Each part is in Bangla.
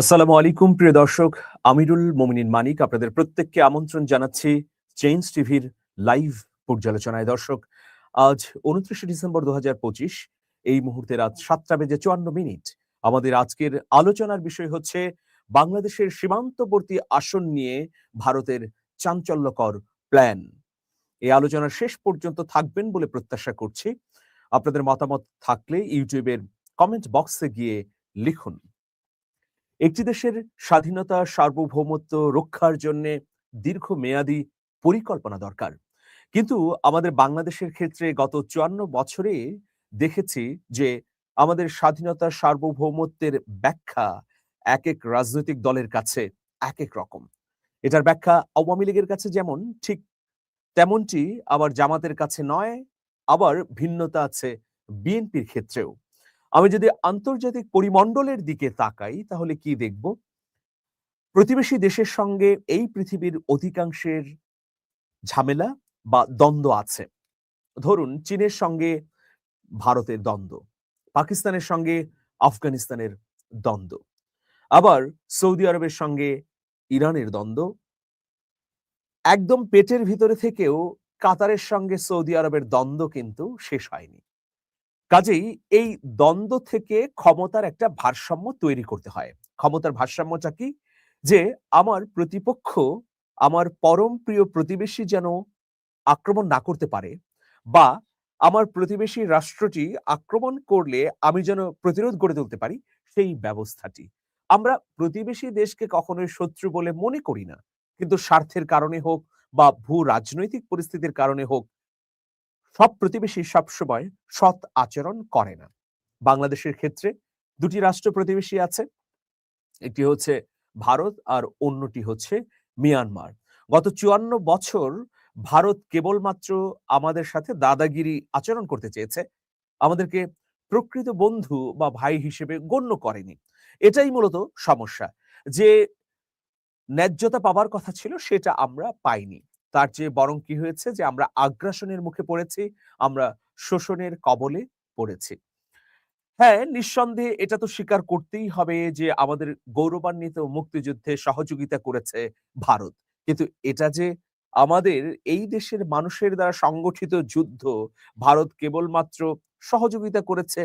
আসসালামু আলাইকুম, প্রিয় দর্শক। আমিরুল মোমিনিন মানিক আপনাদের প্রত্যেককে আমন্ত্রণ জানাচ্ছি চেঞ্জ টিভির লাইভ পর্যালোচনায়। দর্শক, আজ উনত্রিশে ডিসেম্বর দুহাজার পঁচিশ, এই মুহূর্তে রাত সাতটা বেজে চুয়ান্ন মিনিট। আমাদের আজকের আলোচনার বিষয় হচ্ছে বাংলাদেশের সীমান্তবর্তী আসন নিয়ে ভারতের চাঞ্চল্যকর প্ল্যান এই আলোচনার শেষ পর্যন্ত থাকবেন বলে প্রত্যাশা করছি। আপনাদের মতামত থাকলে ইউটিউবের কমেন্ট বক্সে গিয়ে লিখুন। একটি দেশের স্বাধীনতা, সার্বভৌমত্ব রক্ষার জন্য দীর্ঘমেয়াদী পরিকল্পনা দরকার। কিন্তু আমাদের বাংলাদেশের ক্ষেত্রে গত চুয়ান্ন বছরে দেখেছি যে আমাদের স্বাধীনতা, সার্বভৌমত্বের ব্যাখ্যা এক এক রাজনৈতিক দলের কাছে এক এক রকম। এটার ব্যাখ্যা আওয়ামী লীগের কাছে যেমন, ঠিক তেমনটি আবার জামাতের কাছে নয়, আবার ভিন্নতা আছে বিএনপির ক্ষেত্রেও। আমি যদি আন্তর্জাতিক পরিমণ্ডলের দিকে তাকাই, তাহলে কি দেখব? প্রতিবেশী দেশের সঙ্গে এই পৃথিবীর অধিকাংশের ঝামেলা বা দ্বন্দ্ব আছে। ধরুন, চীনের সঙ্গে ভারতের দ্বন্দ্ব, পাকিস্তানের সঙ্গে আফগানিস্তানের দ্বন্দ্ব, আবার সৌদি আরবের সঙ্গে ইরানের দ্বন্দ্ব। একদম পেটের ভিতরে থেকেও কাতারের সঙ্গে সৌদি আরবের দ্বন্দ্ব কিন্তু শেষ হয়নি। কাজেই এই দ্বন্দ্ব থেকে ক্ষমতার একটা ভারসাম্য তৈরি করতে হয়। ক্ষমতার ভারসাম্যটা কি? যে আমার প্রতিপক্ষ, আমার পরম প্রিয় প্রতিবেশী যেন আক্রমণ না করতে পারে বা আমার প্রতিবেশী রাষ্ট্রটি আক্রমণ করলে আমি যেন প্রতিরোধ গড়ে তুলতে পারি, সেই ব্যবস্থাটি। আমরা প্রতিবেশী দেশকে কখনোই শত্রু বলে মনে করি না। কিন্তু স্বার্থের কারণে হোক বা ভূ রাজনৈতিক পরিস্থিতির কারণে হোক সব প্রতিবেশী সবসময় সৎ আচরণ করে না। বাংলাদেশের ক্ষেত্রে দুটি রাষ্ট্র প্রতিবেশী আছে, একটি হচ্ছে ভারত আর অন্যটি হচ্ছে মিয়ানমার। গত চুয়ান্ন বছর ভারত কেবলমাত্র আমাদের সাথে দাদাগিরি আচরণ করতে চেয়েছে, আমাদেরকে প্রকৃত বন্ধু বা ভাই হিসেবে গণ্য করেনি। এটাই মূলত সমস্যা। যে ন্যায্যতা পাবার কথা ছিল সেটা আমরা পাইনি। তার চেয়ে বরং কি হয়েছে যে, আমরা আগ্রাসনের মুখে পড়েছি, আমরা শোষণের কবলে পড়েছি। হ্যাঁ নিঃসন্দেহে এটা তো স্বীকার করতেই হবে যে, আমাদের গৌরবান্বিত মুক্তিযুদ্ধে সহযোগিতা করেছে ভারত। কিন্তু এটা যে আমাদের এই দেশের মানুষের দ্বারা সংগঠিত যুদ্ধ ভারত কেবলমাত্র সহযোগিতা করেছে,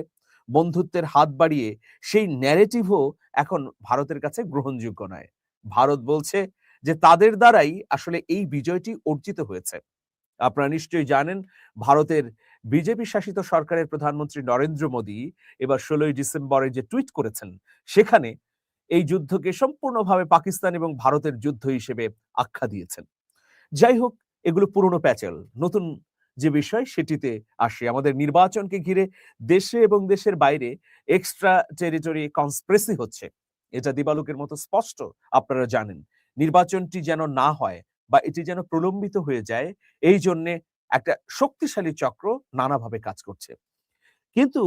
বন্ধুত্বের হাত বাড়িয়ে, সেই ন্যারেটিভও এখন ভারতের কাছে গ্রহণযোগ্য নয়। ভারত বলছে যে তাদের দ্বারাই আসলে এই বিজয়টি অর্জিত হয়েছে। আপনারা নিশ্চয়ই জানেন, ভারতের বিজেপি শাসিত সরকারের প্রধানমন্ত্রী নরেন্দ্র মোদী এবার ষোলোই ডিসেম্বরে যে টুইট করেছেন, সেখানে এই যুদ্ধকে সম্পূর্ণভাবে পাকিস্তান এবং ভারতের যুদ্ধ হিসেবে আখ্যা দিয়েছেন। যাই হোক, এগুলো পুরনো প্যাচেল, নতুন যে বিষয় সেটিতে আসে। আমাদের নির্বাচনকে ঘিরে দেশে এবং দেশের বাইরে এক্সট্রা টেরিটরি কনস্প্রেসি হচ্ছে। এটা দিবালুকের মতো স্পষ্ট, আপনারা জানেন। নির্বাচনটি যেন না হয় বা এটি যেন প্রলম্বিত হয়ে যায়, এই জন্য একটা শক্তিশালী চক্র নানাভাবে কাজ করছে। কিন্তু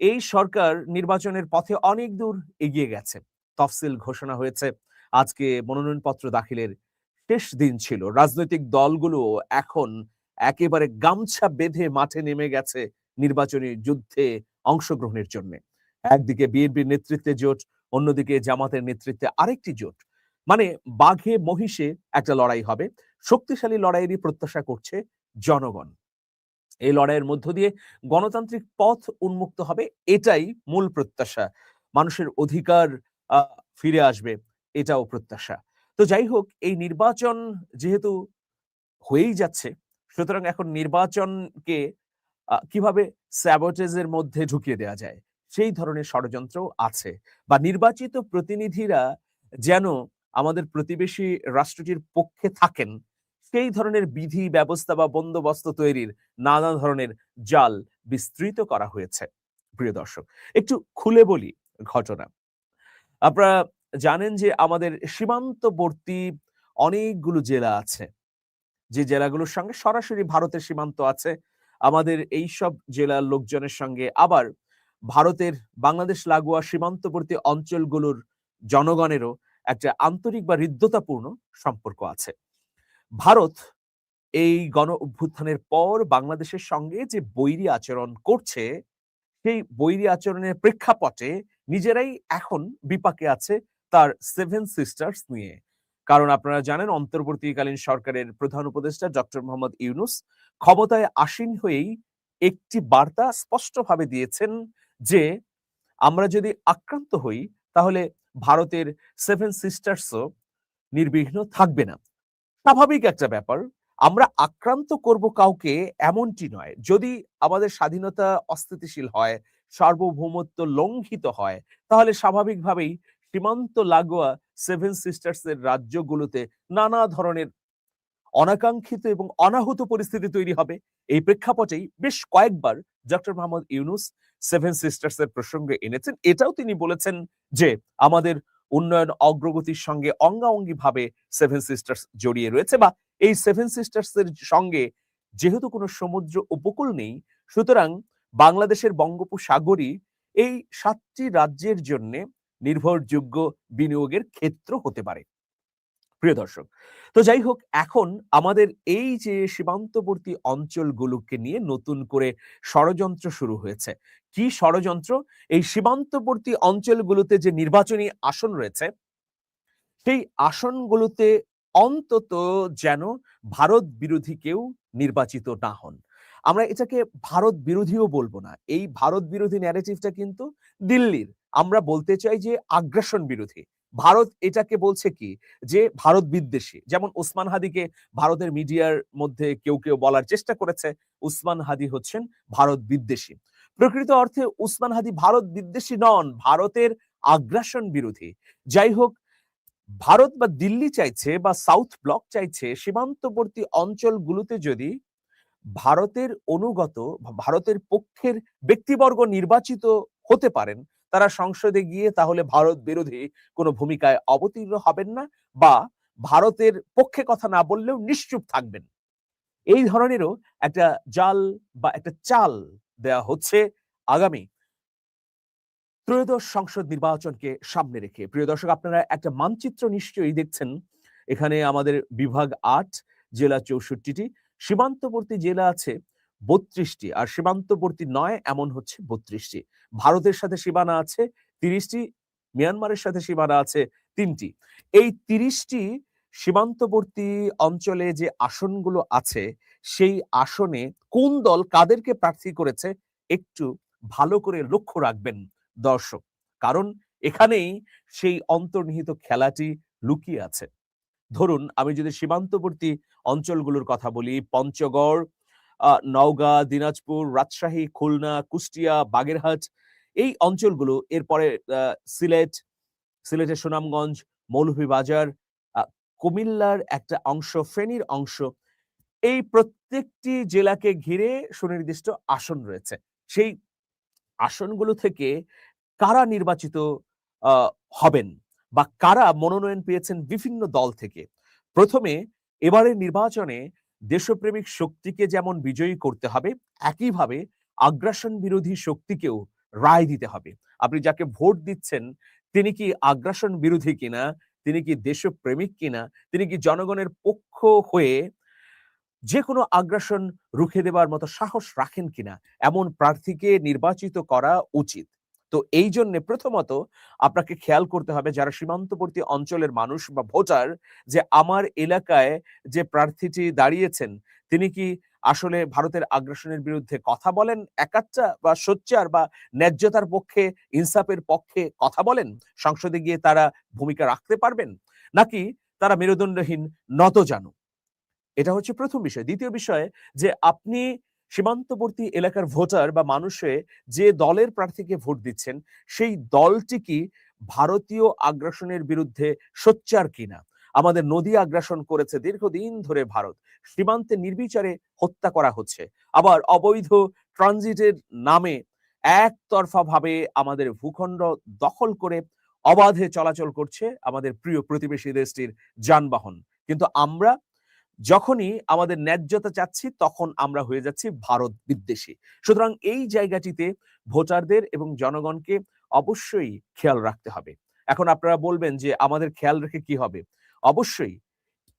এই সরকার নির্বাচনের পথে অনেক দূর এগিয়ে গেছে। তফসিল ঘোষণা হয়েছে। আজকে মনোনয়নপত্র দাখিলের শেষ দিন ছিল। রাজনৈতিক দলগুলো এখন একেবারে গামছা বেঁধে মাঠে নেমে গেছে নির্বাচনী যুদ্ধে অংশগ্রহণের জন্য। একদিকে বিএনপির নেতৃত্বে জোট, অন্যদিকে জামাতের নেতৃত্বে আরেকটি জোট। মানে বাঘে মহিষে একটা লড়াই হবে। শক্তিশালী লড়াইয়েরই প্রত্যাশা করছে জনগণ। এই লড়াইয়ের মধ্য দিয়ে গণতান্ত্রিক পথ উন্মুক্ত হবে, এটাই মূল প্রত্যাশা। মানুষের অধিকার ফিরে আসবে, এটাও প্রত্যাশা। তো যাই হোক, এই নির্বাচন যেহেতু হয়েই যাচ্ছে, সুতরাং এখন নির্বাচনকে কীভাবে স্যাবোটেজের মধ্যে ঢুকিয়ে দেওয়া যায়, সেই ধরনের ষড়যন্ত্র আছে। বা নির্বাচিত প্রতিনিধিরা যেন আমাদের প্রতিবেশী রাষ্ট্রটির পক্ষে থাকেন, সেই ধরনের বিধি, ব্যবস্থা বা বন্দোবস্ত তৈরির নানা ধরনের জাল বিস্তৃত করা হয়েছে। প্রিয় দর্শক, একটু খুলে বলি ঘটনা। আপনারা জানেন যে আমাদের সীমান্তবর্তী অনেকগুলো জেলা আছে। যে জেলাগুলোর সঙ্গে সরাসরি ভারতের সীমান্ত আছে। আমাদের এই সব জেলার লোকজনের সঙ্গে আবার ভারতের বাংলাদেশ লাগোয়া সীমান্তবর্তী অঞ্চলগুলোর জনগণেরও একটা আন্তরিক বা হৃদ্যতাপূর্ণ সম্পর্ক আছে। ভারত এই গণ অভ্যুত্থানের পর বাংলাদেশের সঙ্গে যে বৈরী আচরণ করছে, সেই বৈরী আচরণের প্রেক্ষাপটে নিজেরাই এখন বিপাকে আছে তার সেভেন সিস্টার্স নিয়ে। কারণ আপনারা জানেন, অন্তর্বর্তীকালীন সরকারের প্রধান উপদেষ্টা ডক্টর মোহাম্মদ ইউনুস ক্ষমতায় আসীন হয়েই একটি বার্তা স্পষ্টভাবে দিয়েছেন যে, আমরা যদি আক্রান্ত হই, তাহলে ভারতের সেভেন সিস্টার্সও নির্বিঘ্ন থাকবে না। স্বাভাবিক একটা ব্যাপার, আমরা আক্রান্ত করব কাউকে এমনটি নয়। যদি আমাদের স্বাধীনতা অস্থিতিশীল হয়, সার্বভৌমত্ব লঙ্ঘিত হয়, তাহলে স্বাভাবিকভাবেই সীমান্ত লাগোয়া সেভেন সিস্টার্স এর রাজ্যগুলোতে নানা ধরনের অনাকাঙ্ক্ষিত এবং অনাহুত পরিস্থিতি তৈরি হবে। এই প্রেক্ষাপটেই বেশ কয়েকবার doctor Mohammad Yunus seven sisters এর প্রসঙ্গে এনেছেন। এটাও তিনি বলেছেন যে, আমাদের উন্নয়ন অগ্রগতির সঙ্গে অঙ্গাঙ্গি ভাবে সেভেন সিস্টার্স জড়িয়ে রয়েছে বা এই সেভেন সিস্টার্স এর সঙ্গে যেহেতু কোনো সমুদ্র উপকূল নেই, সুতরাং বাংলাদেশের বঙ্গোপসাগরই এই সাতটি রাজ্যের জন্য নির্ভরযোগ্য বিনিয়োগের ক্ষেত্র হতে পারে। প্রিয় দর্শক, তো যাই হোক, এখন আমাদের এই যে সীমান্তবর্তী অঞ্চলগুলোকে নিয়ে নতুন করে ষড়যন্ত্র শুরু হয়েছে। কি ষড়যন্ত্র? এই সীমান্তবর্তী অঞ্চলগুলোতে যে নির্বাচনী আসন রয়েছে, সেই আসনগুলোতে অন্তত যেন ভারত বিরোধী কেউ নির্বাচিত না হন। আমরা এটাকে ভারত বিরোধীও বলব না। এই ভারত বিরোধী ন্যারেটিভটা কিন্তু দিল্লির। আমরা বলতে চাই যে আগ্রাসন বিরোধী। ভারত এটাকে বলছে কি? যে ভারত বিদ্বেষী। যেমন ওসমান হাদিকে ভারতের মিডিয়ার মধ্যে কেউ কেউ বলার চেষ্টা করেছে উসমান হাদি হচ্ছেন ভারত বিদ্বেষী। প্রকৃত অর্থে উসমান হাদি ভারত বিদ্বেষী নন, ভারতের আগ্রাসন বিরোধী। যাই হোক, ভারত বা দিল্লি চাইছে বা সাউথ ব্লক চাইছে সীমান্তবর্তী অঞ্চলগুলোতে যদি ভারতের অনুগত ভারতের পক্ষের ব্যক্তিবর্গ নির্বাচিত হতে পারেন তারা সংসদে গিয়ে তাহলে ভারত বিরোধী কোনো ভূমিকায় অবতীর্ণ হবেন না বা ভারতের পক্ষে কথা না বললেও নিশ্চুপ থাকবেন। এই ধরনেরও একটা জাল বা একটা চাল দেয়া হচ্ছে আগামী ত্রয়োদশ সংসদ নির্বাচনকে সামনে রেখে। প্রিয় দর্শক, আপনারা একটা মানচিত্র নিশ্চয়ই দেখছেন। এখানে আমাদের বিভাগ আট, জেলা চৌষট্টিটি। সীমান্তবর্তী জেলা আছে বত্রিশটি, আর সীমান্তবর্তী নয় এমন হচ্ছে বত্রিশটি। ভারতের সাথে সীমানা আছে তিরিশটি, মিয়ানমারের সাথে সীমানা আছে তিনটি। এই তিরিশটি সীমান্তবর্তী অঞ্চলে যে আসনগুলো আছে, সেই আসনে কোন দল কাদেরকে প্রার্থী করেছে একটু ভালো করে লক্ষ্য রাখবেন দর্শক। কারণ এখানেই সেই অন্তর্নিহিত খেলাটি লুকিয়ে আছে। ধরুন, আমি যদি সীমান্তবর্তী অঞ্চলগুলোর কথা বলি, পঞ্চগড় নওগাঁ, দিনাজপুর, রাজশাহী, খুলনা, কুষ্টিয়া, বাগেরহাট এই অঞ্চলগুলো এরপরে সিলেট, সিলেটের সুনামগঞ্জ মৌলভীবাজার কুমিল্লার একটা অংশ, ফেনীর অংশ, এই প্রত্যেকটি জেলাকে ঘিরে সুনির্দিষ্ট আসন রয়েছে। সেই আসনগুলো থেকে কারা নির্বাচিত হবেন বা কারা মনোনয়ন পেয়েছেন বিভিন্ন দল থেকে? প্রথমে এবারের নির্বাচনে দেশপ্রেমিক শক্তিকে যেমন বিজয়ী করতে হবে, একইভাবে আগ্রাসন বিরোধী শক্তিকেও রায় দিতে হবে। আপনি যাকে ভোট দিচ্ছেন, তিনি কি আগ্রাসন বিরোধী কিনা, তিনি কি দেশপ্রেমিক কিনা, তিনি কি জনগণের পক্ষ হয়ে যে কোনো আগ্রাসন রুখে দেবার মতো সাহস রাখেন কিনা, এমন প্রার্থীকে নির্বাচিত করা উচিত। তো এই জন্য প্রথমত আপনাকে খেয়াল করতে হবে যারা সীমান্তবর্তী অঞ্চলের মানুষ বা ভোটার যে আমার এলাকায় যে প্রার্থীটি দাঁড়িয়েছেন, তিনি কি আসলে ভারতের আগ্রাসনের বিরুদ্ধে কথা বলেন? একাচ্চা বা সোচ্চার বা ন্যায্যতার পক্ষে, ইনসাফের পক্ষে কথা বলেন? সংসদে গিয়ে তারা ভূমিকা রাখতে পারবেন? নাকি তারা মেরুদণ্ডহীন নত জানু এটা হচ্ছে প্রথম বিষয়। দ্বিতীয় বিষয় যে আপনি সীমান্তবর্তী এলাকার ভোটার বা মানুষে যে দলের প্রার্থীকে ভোট দিচ্ছেন, সেই দলটি কি ভারতীয় আগ্রাসনের বিরুদ্ধে সোচ্চার কিনা? আমাদের নদী আগ্রাসন করেছে দীর্ঘদিন ধরে ভারত। সীমান্তে নির্বিচারে হত্যা করা হচ্ছে। আবার অবৈধ ট্রানজিটের নামে একতরফা ভাবে আমাদের ভূখণ্ড দখল করে অবাধে চলাচল করছে আমাদের প্রিয় প্রতিবেশী দেশটির যানবাহন। কিন্তু আমরা যখনই আমাদের ন্যায্যতা চাচ্ছি, তখন আমরা হয়ে যাচ্ছি ভারত বিদ্বেষী। সুতরাং এই জায়গাটিতে ভোটারদের এবং জনগণকে অবশ্যই খেয়াল রাখতে হবে। এখন আপনারা বলবেন যে, আমাদের খেয়াল রেখে কি হবে? অবশ্যই,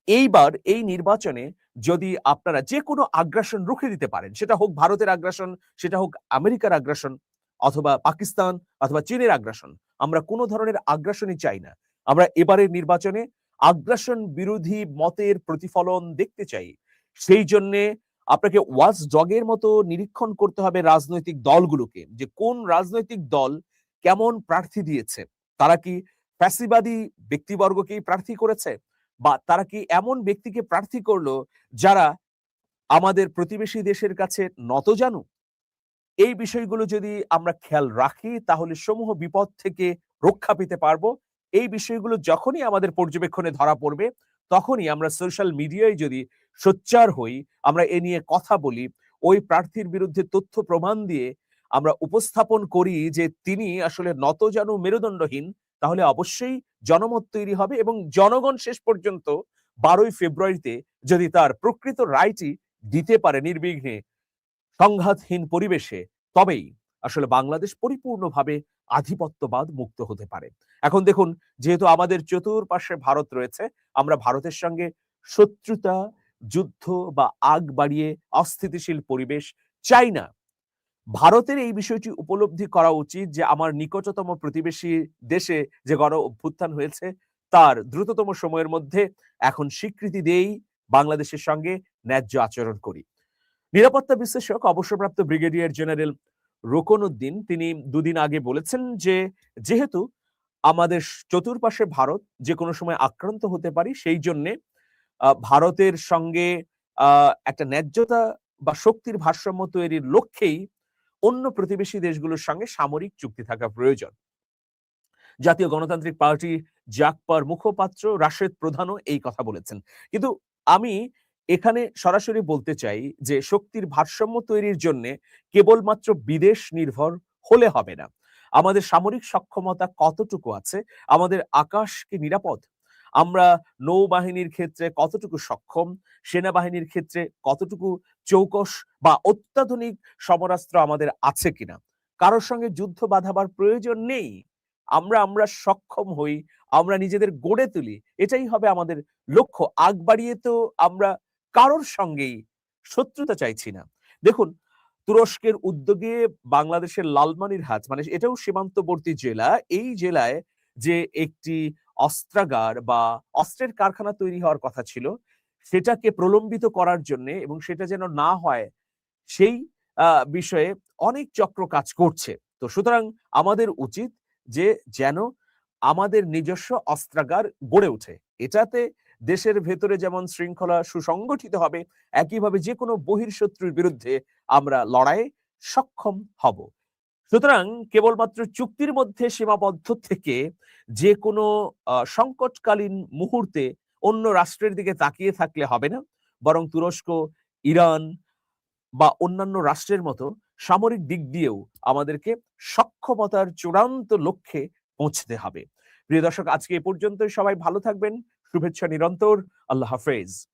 এইবার এই নির্বাচনে যদি আপনারা যে কোনো আগ্রাসন রুখে দিতে পারেন, সেটা হোক ভারতের আগ্রাসন, সেটা হোক আমেরিকার আগ্রাসন, অথবা পাকিস্তান, অথবা চীনের আগ্রাসন, আমরা কোনো ধরনের আগ্রাসনই চাই না। আমরা এবারের নির্বাচনে আগ্রাসন বিরোধী মতের প্রতিফলন দেখতে চাই। সেই জন্যে আপনাকে ওয়াচ ডগের মতো নিরীক্ষণ করতে হবে রাজনৈতিক দলগুলোকে যে কোন রাজনৈতিক দল কেমন প্রার্থী দিয়েছে। তারা কি ফ্যাসিবাদী ব্যক্তিবর্গকেই প্রার্থী করেছে? বা তারা কি এমন ব্যক্তিকে প্রার্থী করল যারা আমাদের প্রতিবেশী দেশের কাছে নত জানু এই বিষয়গুলো যদি আমরা খেয়াল রাখি, তাহলে সমূহ বিপদ থেকে রক্ষা পেতে পারব। এই বিষয়গুলো যখনই আমাদের পর্যবেক্ষণে ধরা পড়বে, তখনই আমরা সোশ্যাল মিডিয়ায় যদি সোচ্চার হই, আমরা এ নিয়ে কথা বলি, ওই প্রার্থীর বিরুদ্ধে তথ্য প্রমাণ দিয়ে আমরা উপস্থাপন করি যে তিনি আসলে নতজানু মেরুদণ্ডহীন, তাহলে অবশ্যই জনমত তৈরি হবে এবং জনগণ শেষ পর্যন্ত বারোই ফেব্রুয়ারিতে যদি তার প্রকৃত রায়টি দিতে পারে নির্বিঘ্নে সংঘাতহীন পরিবেশে, তবেই আসলে বাংলাদেশ পরিপূর্ণভাবে আধিপত্যবাদ মুক্ত হতে পারে। এখন দেখুন, যেহেতু আমাদের চতুর্পাশে ভারত রয়েছে, আমরা ভারতের সঙ্গে শত্রুতা, যুদ্ধ বা আগ বাড়িয়ে অস্থিতিশীল পরিবেশ চাই না। ভারতের এই বিষয়টি উপলব্ধি করা উচিত যে, আমার নিকটতম প্রতিবেশী দেশে যে গণ অভ্যুত্থান হয়েছে, তার দ্রুততম সময়ের মধ্যে এখন স্বীকৃতি দেই বাংলাদেশের সঙ্গে ন্যায্য আচরণ করি। নিরাপত্তা বিশ্লেষক, অবসরপ্রাপ্ত ব্রিগেডিয়ার জেনারেল রোকন উদ্দিন তিনি দুদিন আগে বলেছেন যে, যেহেতু আমাদের চতুর্পাশে ভারত যে কোনো সময় আক্রান্ত হতে পারি, সেই জন্যে ভারতের সঙ্গে একটা ন্যায্যতা বা শক্তির ভারসাম্য তৈরির লক্ষ্যেই অন্য প্রতিবেশী দেশগুলোর সঙ্গে সামরিক চুক্তি থাকা প্রয়োজন। জাতীয় গণতান্ত্রিক পার্টি জাকপার মুখপাত্র রাশেদ প্রধানও এই কথা বলেছেন। কিন্তু আমি এখানে সরাসরি বলতে চাই যে শক্তির ভারসাম্য তৈরির জন্য কেবলমাত্র বিদেশ নির্ভর হলে হবে না। আমাদের সামরিক সক্ষমতা কতটুকু আছে? আমাদের আকাশ কি নিরাপদ? আমরা নৌবাহিনীর ক্ষেত্রে কতটুকু সক্ষম? সেনাবাহিনীর ক্ষেত্রে কতটুকু চৌকস বা অত্যাধুনিক সমরাস্ত্র আমাদের আছে কিনা? কারোর সঙ্গে যুদ্ধ বাঁধাবার প্রয়োজন নেই। আমরা আমরা সক্ষম হই, আমরা নিজেদের গড়ে তুলি। এটাই হবে আমাদের লক্ষ্য। আগ বাড়িয়ে তো আমরা কারোর সঙ্গেই শত্রুতা চাইছি না। দেখুন, তুরস্কের উদ্যোগে বাংলাদেশের লালমানিরহাট মানে এটাও সীমান্তবর্তী জেলা, এই জেলায় যে একটি অস্ত্রাগার বা অস্ত্রের কারখানা তৈরি হওয়ার কথা ছিল, সেটাকে প্রলম্বিত করার জন্য এবং সেটা যেন না হয়, সেই বিষয়ে অনেক চক্র কাজ করছে। তো সুতরাং আমাদের উচিত যে যেন আমাদের নিজস্ব অস্ত্রাগার গড়ে ওঠে। এটাতে দেশের ভেতরে যেমন শৃঙ্খলা সুসংগঠিত হবে, একইভাবে যে কোনো বহির্শত্রুর বিরুদ্ধে আমরা লড়াইয়ে সক্ষম হব। সুতরাং কেবলমাত্র চুক্তির মধ্যে সীমাবদ্ধ থেকে যে কোনো সংকটকালীন মুহূর্তে অন্য রাষ্ট্রের দিকে তাকিয়ে থাকলে হবে না, বরং তুরস্ক, ইরান বা অন্যান্য রাষ্ট্রের মতো সামরিক দিক দিয়েও আমাদেরকে সক্ষমতার চূড়ান্ত লক্ষ্যে পৌঁছতে হবে। প্রিয় দর্শক, আজকে এ পর্যন্তই। সবাই ভালো থাকবেন শুভেচ্ছা নিরন্তর আল্লাহ হাফেজ।